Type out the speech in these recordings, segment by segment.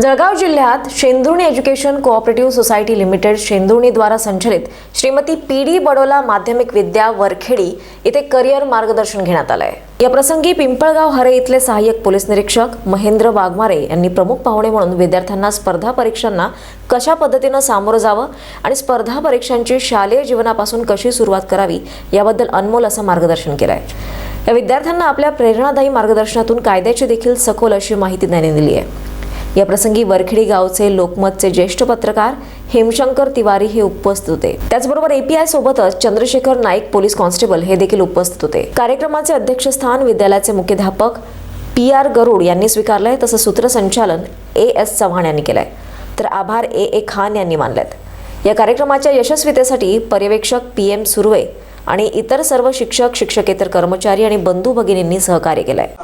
जळगाव जिल्ह्यात Shendurni education cooperative society limited शेंदुर्णीद्वारा संचलित Shrimati P D Badola माध्यमिक विद्या वरखेडी इथे करिअर मार्गदर्शन घेण्यात आलंय. या प्रसंगी पिंपळगाव हरे इथले सहाय्यक पोलीस निरीक्षक महेंद्र वाघमारे यांनी प्रमुख पाहुणे म्हणून विद्यार्थ्यांना स्पर्धा परीक्षांना कशा पद्धतीनं सामोरं जावं आणि स्पर्धा परीक्षांची शालेय जीवनापासून कशी सुरुवात करावी याबद्दल अनमोल असं मार्गदर्शन केलंय. या विद्यार्थ्यांना आपल्या प्रेरणादायी मार्गदर्शनातून कायद्याची देखील सखोल अशी माहिती त्यांनी दिली आहे. या प्रसंगी वरखेडी गावचे लोकमतचे ज्येष्ठ पत्रकार हेमशंकर तिवारी हे उपस्थित होते. त्याचबरोबर एपीआय सोबतच चंद्रशेखर नाईक पोलीस कॉन्स्टेबल हे देखील उपस्थित होते. कार्यक्रमाचे अध्यक्षस्थान विद्यालयाचे मुख्याध्यापक पी आर गरुड यांनी स्वीकारलंय तसं सूत्रसंचालन ए एस चव्हाण यांनी केलंय. तर आभार ए ए खान यांनी मानलेत. या कार्यक्रमाच्या यशस्वीतेसाठी पर्यवेक्षक पी एम सुर्वे आणि इतर सर्व शिक्षक शिक्षकेतर कर्मचारी आणि बंधू भगिनींनी सहकार्य केलंय.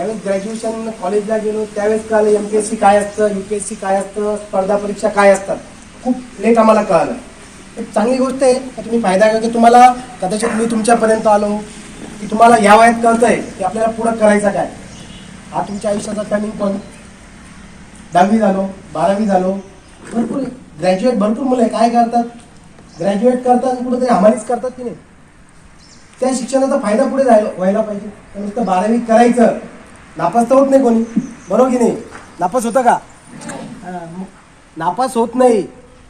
त्यावेळेस ग्रॅज्युएशन कॉलेजला गेलो. त्यावेळेस कळालं एम पी एस सी काय असतं यू पी एस सी काय असतं स्पर्धा परीक्षा काय असतात. खूप लेट आम्हाला कळालं. एक चांगली गोष्ट आहे का तुम्ही फायदा घ्या की तुम्हाला कदाचित मी तुमच्यापर्यंत आलो की तुम्हाला या वयात कळतंय की आपल्याला पुढं करायचं काय. हा तुमच्या आयुष्याचा टर्निंग पॉईंट दहावी झालो बारावी झालो. भरपूर ग्रॅज्युएट भरपूर मुलं आहे. काय करतात? ग्रॅज्युएट करतात कुठेतरी हमालीच करतात की नाही? त्या शिक्षणाचा फायदा पुढे जायला व्हायला पाहिजे. नुसतं बारावी करायचं. नापास तर होत नाही कोणी. बरोबर की नाही? नापास होतं का? हा, मग नापास होत नाही.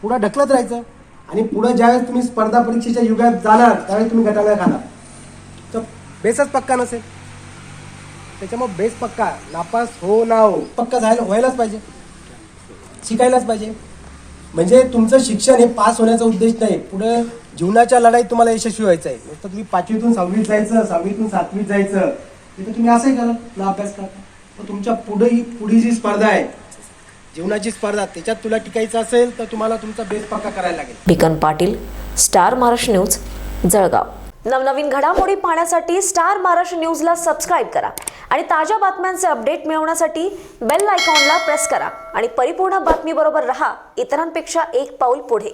पुढं ढकलत राहायचं. आणि पुढं ज्यावेळेस तुम्ही स्पर्धा परीक्षेच्या युगात जाणार त्यावेळेस तुम्ही गटाला खाणार. तर बेसच पक्का नसेल. त्याच्यामुळे बेस पक्का. नापास हो ना हो पक्का झायला व्हायलाच पाहिजे. शिकायलाच पाहिजे. म्हणजे तुमचं शिक्षण हे पास होण्याचा उद्देश नाही. पुढे जीवनाच्या लढाईत तुम्हाला यशस्वी व्हायचं आहे. नुसतं तुम्ही पाचवीतून सहावीत जायचं सहावीतून सातवीत जायचं. तिथं तुम्ही असंही करा ना अभ्यास करता पण तुमच्यापुढे ही पुढी जी स्पर्धा आहे जीवनाची स्पर्धा त्याच्यात तुला टिकायचं असेल तर तुम्हाला तुमचा बेस पक्का करायला लागेल. Bhikan Patil star Maharashtra news Jalgaon. नवनवीन घडामोडी पाहण्यासाठी स्टार महाराष्ट्र न्यूजला सबस्क्राईब करा आणि ताज्या बातम्यांचे अपडेट मिळवण्यासाठी बेल आयकॉनला प्रेस करा. आणि परिपूर्ण बातमीबरोबर रहा इतरांपेक्षा एक पाऊल पुढे.